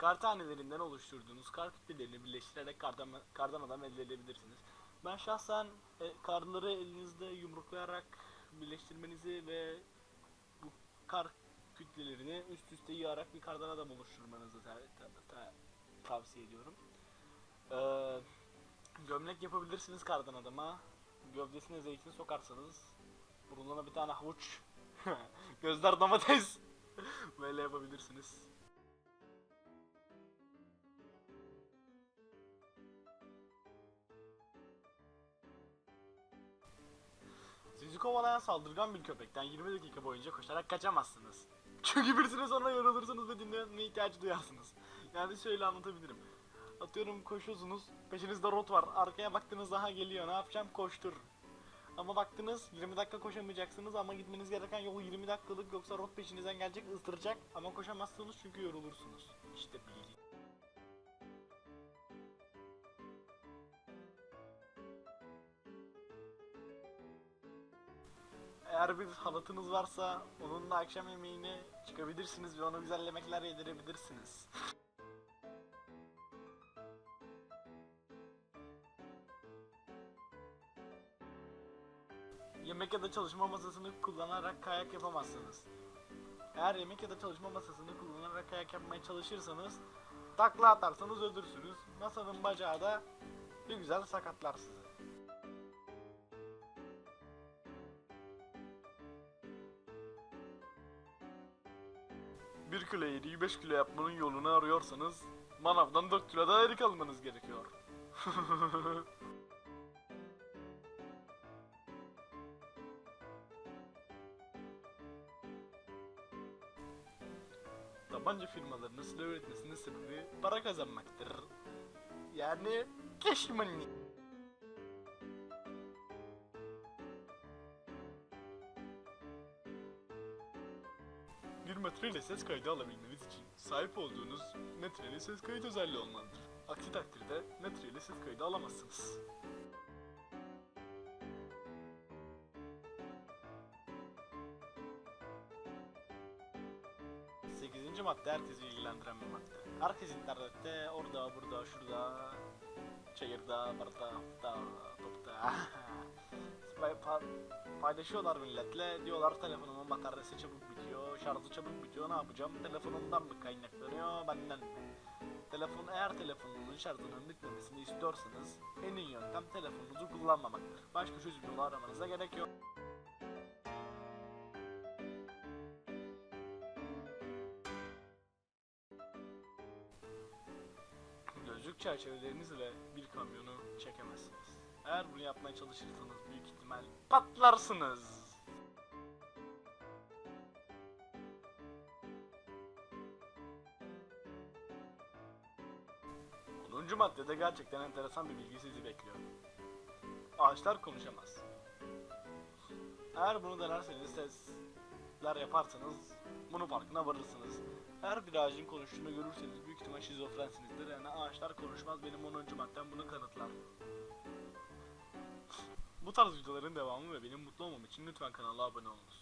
Kar tanelerinden oluşturduğunuz kar kütlelerini birleştirerek kardan adam elde edebilirsiniz. Ben şahsen e, karları elinizde yumruklayarak birleştirmenizi ve bu kar kütlelerini üst üste yığarak bir kardan adam oluşturmanızı ta- ta- ta- tavsiye ediyorum. Ee, gömlek yapabilirsiniz kardan adama. Gövdesine zeytin sokarsanız burnuna bir tane havuç, gözler domates böyle yapabilirsiniz. Kovalayan saldırgan bir köpekten 20 dakika boyunca koşarak kaçamazsınız. Çünkü bir süre sonra yorulursunuz ve dinlenmeye ihtiyacı duyarsınız. Yani şöyle anlatabilirim. Atıyorum koşuyorsunuz, peşinizde rot var. Arkaya baktınız daha geliyor. Ne yapacağım? Koştur. Ama baktınız 20 dakika koşamayacaksınız ama gitmeniz gereken yol 20 dakikalık yoksa rot peşinizden gelecek ıstıracak ama koşamazsınız çünkü yorulursunuz. İşte bilgi. Eğer bir halatınız varsa onunla akşam yemeğini çıkabilirsiniz ve ona güzel yemekler yedirebilirsiniz. yemek ya da çalışma masasını kullanarak kayak yapamazsınız. Eğer yemek ya da çalışma masasını kullanarak kayak yapmaya çalışırsanız takla atarsanız ölürsünüz. Masanın bacağı da bir güzel sakatlar sizi. Bir kilo yediği 5 kilo yapmanın yolunu arıyorsanız manavdan 4 kilo daha erik almanız gerekiyor. Tabanca firmalarının silah üretmesinin sebebi para kazanmaktır. Yani cash money. Metreyle ses kaydı alabilmeniz için sahip olduğunuz metreli ses kayıt özelliği olmalıdır. Aksi takdirde metreyle ses kaydı alamazsınız. Sekizinci madde herkesi ilgilendiren bir madde. Herkes internette orada burada şurada çayırda barda da topta Pay- pa- paylaşıyorlar milletle diyorlar telefonumun bataryası çabuk bitiyor şarjı çabuk bitiyor ne yapacağım telefonumdan mı kaynaklanıyor benden mi Telefon eğer telefonunuzun şarjının bitmemesini istiyorsanız en iyi yöntem telefonunuzu kullanmamaktır. Başka çözüm yolu aramanıza gerek yok. Gözlük çerçevelerinizle bir kamyonu çekemezsiniz. Eğer bunu yapmaya çalışırsanız büyük ihtimal patlarsınız. 10. maddede gerçekten enteresan bir bilgi sizi bekliyor. Ağaçlar konuşamaz. Eğer bunu denerseniz sesler yaparsanız bunu farkına varırsınız. Eğer bir ağacın konuştuğunu görürseniz büyük ihtimal şizofrensinizdir. Yani ağaçlar konuşmaz benim 10. maddem bunu kanıtlar. Bu tarz videoların devamı ve benim mutlu olmam için lütfen kanala abone olunuz.